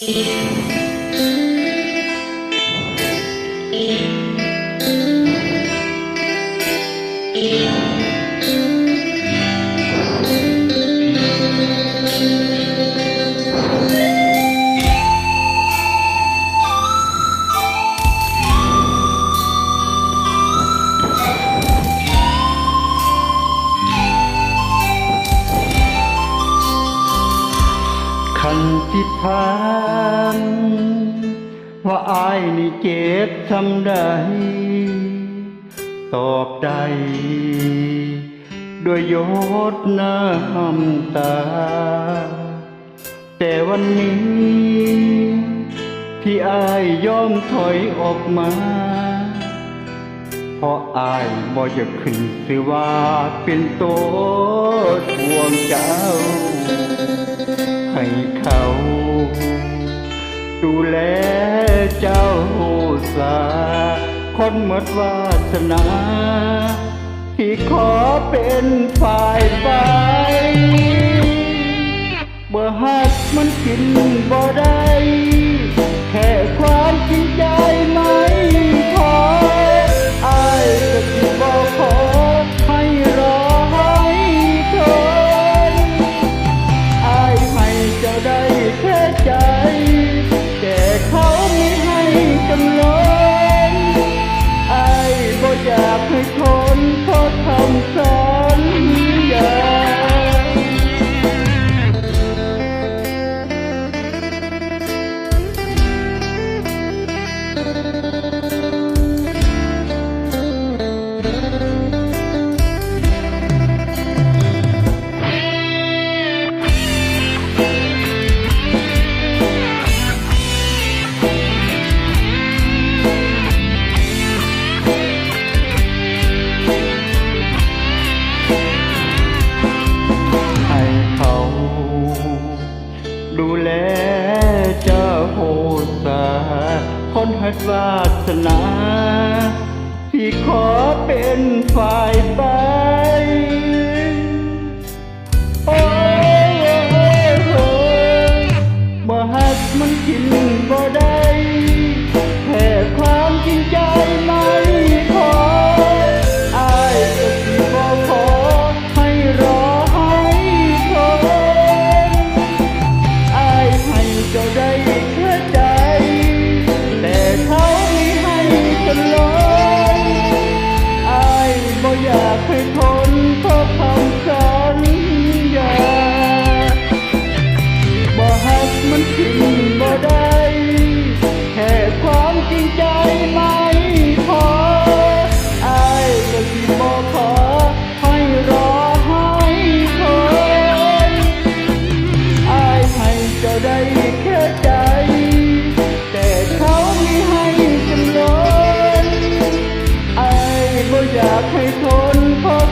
Música คันที่ถามว่าอายนี่เจ็บทำใดตอบได้ด้วยยศน้ำตา แต่วันนี้ ที่อายยอมถอยออกมาเพราะอายบ่อยากขึ้นสิว่าเป็นโตทวงเจ้า ให้เขา ดูแลเจ้าสา คนหมดวาสนา ที่ขอเป็นฝ่ายไปบ่หักมันกินบ่ได้ากให้คนเขาทำใจ ดูแลเจ้าโหสาคนหัดวาสนา ที่ขอเป็นฝ่ายไปากให้ทนเพราะคำสัญญาบ่หักมันทิ้งบ่ได้แค่ความจริงใจมาากให้ทนพบ